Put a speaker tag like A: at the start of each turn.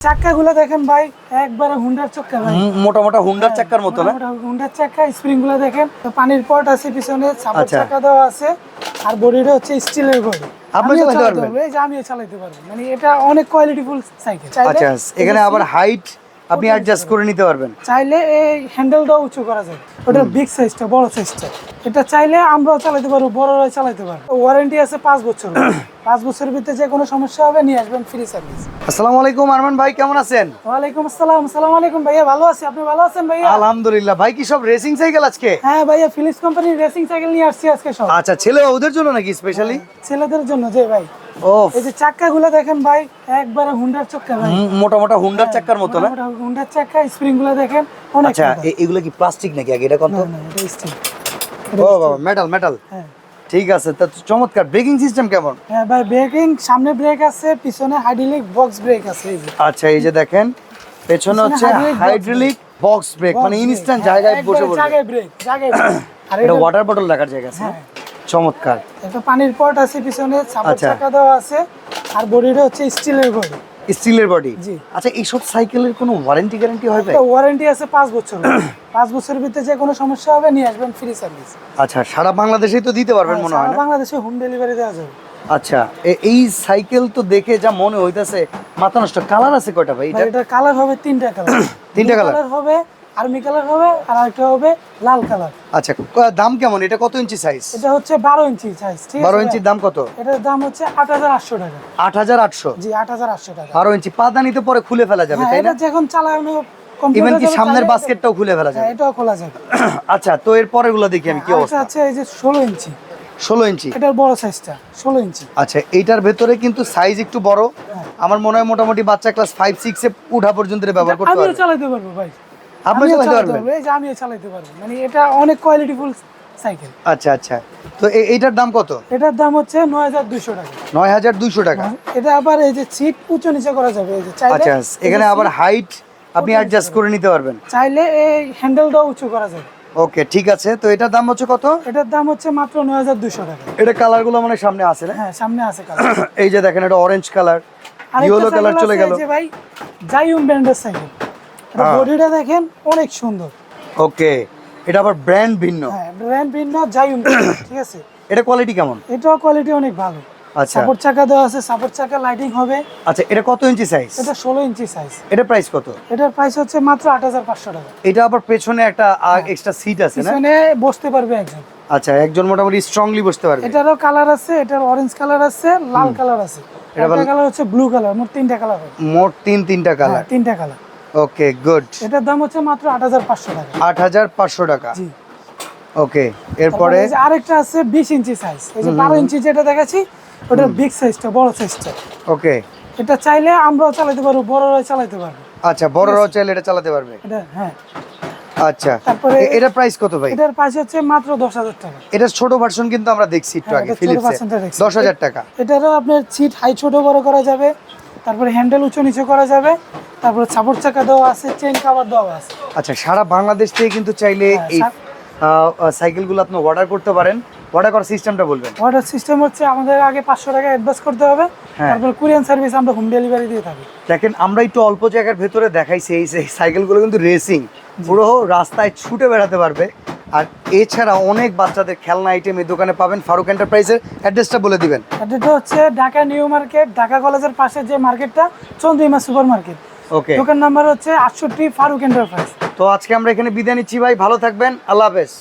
A: চাক্কাগুলো দেখেন ভাই একবারে হুন্ডার চাকা ভাই।
B: মোটা মোটা হুন্ডার চাকার মতো না?
A: হুন্ডার চাকা স্প্রিংগুলো দেখেন পানির পট আছে পিছনে সাপোর্ট
B: আচ্ছা।
A: চাকা দেওয়া আছে আর বডিটা হচ্ছে স্টিলের বডি।
B: আপনি চালাতে পারবেন?
A: এই যে আমিও চালাতে পারব। মানে এটা অনেক কোয়ালিটিফুল সাইকেল
B: আচ্ছা এখানে আবার হাইট আপনি অ্যাডজাস্ট করে নিতে পারবেন।
A: চাইলে এই হ্যান্ডেলটাও উঁচু করা যায়। ওটা বিগ সাইজটা বড় সাইজটা এটা চাইলে আমরাও চালাতে পারব বড়রা চালাতে পারব। ওয়ারেন্টি আছে পাঁচ বছর পাঁচ বছরের ভিতরে যে কোনো সমস্যা হবে নিয়ে আসবেন ফ্রি সার্ভিস
B: আসসালামু আলাইকুম আরমান ভাই কেমন আছেন?
A: ওয়ালাইকুম আসসালাম আসসালামু আলাইকুম ভাইয়া ভালো আছি। আপনি ভালো আছেন ভাইয়া?
B: আলহামদুলিল্লাহ। ভাই কি সব রেসিং সাইকেল আজকে?
A: হ্যাঁ ভাইয়া ফিলিপস কোম্পানির রেসিং সাইকেল নিয়ে আসছি আজকে সব।
B: আচ্ছা ছেলে ওদের জন্য নাকি স্পেশালি
A: ছেলেদের জন্য যে ভাই। এই যে দেখেন ভাই একবারে হুন্ডার ভাই।
B: মোটা মোটা হুন্ডার মতো না?
A: হুন্ডার দেখেন অনেক
B: আচ্ছা এগুলো কি প্লাস্টিক নাকি আগে? এটা কত?
A: না, না, এটা steel।
B: ও বাবা মেটাল মেটাল
A: হ্যাঁ।
B: ঠিক আছে তা চমৎকার। ব্রেকিং সিস্টেম কেমন?
A: হ্যাঁ ভাই ব্রেকিং সামনে ব্রেক আছে পিছনে হাইড্রোলিক বক্স ব্রেক আছে এই যে।
B: আচ্ছা এই যে দেখেন পেছনে হচ্ছে হাইড্রোলিক বক্স ব্রেক মানে ইনস্ট্যান্ট জায়গায়
A: হ্যাঁ,
B: বসে বসে
A: জায়গায় ব্রেক জায়গায় আর
B: এটা
A: এটা
B: ওয়াটার বটল রাখার জায়গা আছে
A: হ্যাঁ।
B: চমৎকার।
A: একটা পানির পট আছে পিছনে সাপোর্ট
B: আচ্ছা।
A: চাকা দেওয়া আছে আর বডিটা হচ্ছে স্টিলের বডি।
B: স্টিলের বডি। আচ্ছা এইসব সাইকেলের কোনো ওয়ারেন্টি গ্যারান্টি হয় ভাই?
A: ওয়ারেন্টি আছে পাঁচ বছর পাঁচ বছরের ভিতরে যে কোনো সমস্যা হবে নিয়ে আসবেন ফ্রি সার্ভিস
B: আচ্ছা সারা বাংলাদেশেই তো দিতে পারবেন মনে হয় না?
A: বাংলাদেশে হোম ডেলিভারি দেওয়া যাবে।
B: আচ্ছা এই সাইকেল তো দেখে যা মনে হইতাছে মাথা নষ্ট। কালার আছে কয়টা ভাই?
A: ভাই
B: এটা
A: কালার হবে তিনটা কালার
B: তিনটা
A: কালার হবে আর্মি কালার হবে আর একটা হবে লাল কালার।
B: আচ্ছা দাম কেমন? এটা কত ইঞ্চি সাইজ
A: এটা হচ্ছে বারো ইঞ্চি সাইজ ঠিক
B: বারো
A: আছে?
B: ইঞ্চির দাম কত?
A: এটার দাম হচ্ছে আট হাজার আটশো টাকা।
B: আট হাজার আটশো?
A: জি আট হাজার আটশো টাকা।
B: বারো ইঞ্চি পাদানিতে পরে খুলে ফেলা যাবে
A: হ্যাঁ
B: তাই না?
A: এটা যখন চালানো
B: ইভেন কি সামনের বাস্কেটটাও খুলে ফেলা
A: হ্যাঁ
B: যাবে
A: এটাও খোলা যাবে।
B: আচ্ছা তো এর পরেরগুলো দেখি আমি কি অবস্থা?
A: আছে এই যে ষোলো ইঞ্চি।
B: ষোলো ইঞ্চি?
A: এটার বড় সাইজটা ষোলো ইঞ্চি।
B: আচ্ছা এইটার ভেতরে কিন্তু সাইজ একটু বড়।
A: হ্যাঁ।
B: আমার মনে হয় মোটামুটি বাচ্চা ক্লাস ফাইভ সিক্স এ উঠা পর্যন্ত ব্যবহার করতে পারবে।
A: চালাতে পারব ভাই।
B: আপনি চালাতে পারবেন?
A: এই যে আমিও চালাতে পারব। মানে এটা অনেক কোয়ালিটিফুল সাইকেল
B: আচ্ছা আচ্ছা। তো এইটার দাম কত?
A: এটার দাম হচ্ছে নয় হাজার দুইশো টাকা।
B: নয় হাজার দুইশো টাকা।
A: এটা আবার এই যে সিট উঁচু নিচে করা যাবে এই যে চাইলে
B: আচ্ছা এখানে আবার হাইট আপনি অ্যাডজাস্ট করে নিতে পারবেন।
A: চাইলে এই হ্যান্ডেলটাও উঁচু করা যাবে।
B: ওকে ঠিক আছে। তো এটার দাম হচ্ছে কত?
A: এটার দাম হচ্ছে মাত্র নয় হাজার দুইশো টাকা।
B: এটা কালারগুলো মানে সামনে আছে না?
A: হ্যাঁ সামনে আছে কালার
B: এই যে দেখেন এটা অরেঞ্জ কালার ইয়েলো কালার চলে গেল।
A: ভাই জাইউম ব্র্যান্ডের সাইকেল
B: হ্যাঁ।
A: বডিটা দেখেন অনেক সুন্দর।
B: ওকে এটা আবার ব্র্যান্ড ভিন্ন।
A: হ্যাঁ ব্র্যান্ড ভিন্ন ঠিক আছে?
B: এটা কোয়ালিটি কেমন?
A: এটাও কোয়ালিটি অনেক ভালো।
B: আচ্ছা।
A: সাপোর্ট চাকা দেওয়া আছে সাপোর্ট চাকা লাইটিং হবে।
B: আচ্ছা এটা কত ইঞ্চি সাইজ
A: এটা ষোলো ইঞ্চি সাইজ
B: এটা প্রাইস কত?
A: এটার প্রাইস হচ্ছে মাত্র আট হাজার পাঁচশো টাকা।
B: এটা আবার পেছনে একটা
A: হ্যাঁ।
B: এক্সট্রা সিট আছে না?
A: পিছনে বসতে পারবে একজন।
B: আচ্ছা একজন মোটামুটি স্ট্রংলি বসতে পারবে।
A: এটারও কালার আছে এটার অরেঞ্জ কালার আছে লাল কালার আছে।
B: এটা
A: কালার হচ্ছে ব্লু কালার মোট তিনটা কালার
B: মোট তিন তিনটা কালার
A: হ্যাঁ, তিনটা কালার
B: ওকে গুড
A: এটার দাম হচ্ছে মাত্র আট হাজার পাঁচশো টাকা।
B: আট হাজার পাঁচশো টাকা?
A: জি।
B: ওকে এরপরে?
A: আরেকটা আছে বিশ ইঞ্চি সাইজ এই যে বারো ইঞ্চি যেটা দেখাচ্ছি ওটার বিগ সাইজটা বড় সাইজটা
B: ওকে
A: এটা চাইলে আমরাও চালাতে পারব বড়রাই চালাতে পারব।
B: আচ্ছা বড়রাও চাইলে এটা চালাতে পারবে?
A: এটা হ্যাঁ।
B: আচ্ছা।
A: তারপরে-
B: এটা প্রাইস কত ভাই?
A: এটার প্রাইস হচ্ছে মাত্র দশ হাজার টাকা।
B: এটা ছোট ভার্সন কিন্তু আমরা দেখছি একটু
A: হ্যাঁ,
B: আগে ফিলিপসে
A: versionটা দেখছি।
B: দশ হাজার টাকা।
A: এটারও আপনার সিট হাই ছোট বড় করা যাবে। তারপরে হ্যান্ডেল উঁচু নিচু করা যাবে তারপরে সাপোর্ট চাকা দেওয়া আছে চেন কাভার দেওয়া আছে।
B: আচ্ছা সারা বাংলাদেশ থেকে কিন্তু চাইলে
A: হ্যাঁ,
B: এই সাইকেলগুলো আপনি অর্ডার করতে পারেন। অর্ডার করার সিস্টেমটা বলবেন।
A: অর্ডার সিস্টেম হচ্ছে আমাদের আগে পাঁচশো টাকা অ্যাডভান্স করতে হবে। তারপর কুরিয়ান সার্ভিস আমরা হোম ডেলিভারি দিয়ে থাকি।
B: দেখেন আমরা একটু অল্প জায়গার ভেতরে দেখাইছি এই সাইকেলগুলো কিন্তু রেসিং পুরো রাস্তায় ছুটে বেড়াতে পারবে। আর এছাড়া অনেক বাচ্চাদের খেলনা আইটেম এই দোকানে পাবেন ফারুক এন্টারপ্রাইজের অ্যাড্রেসটা বলে দিবেন।
A: অ্যাড্রেসটা হচ্ছে ঢাকা নিউ মার্কেট ঢাকা কলেজের পাশে যে মার্কেটটা চন্দ্রিমা সুপার মার্কেট
B: ওকে
A: দোকান নাম্বার হচ্ছে আটষট্টি ফারুক এন্টারপ্রাইজ
B: তো আজকে আমরা এখানে বিদায় নিচ্ছি ভাই ভালো থাকবেন আল্লাহ হাফেজ।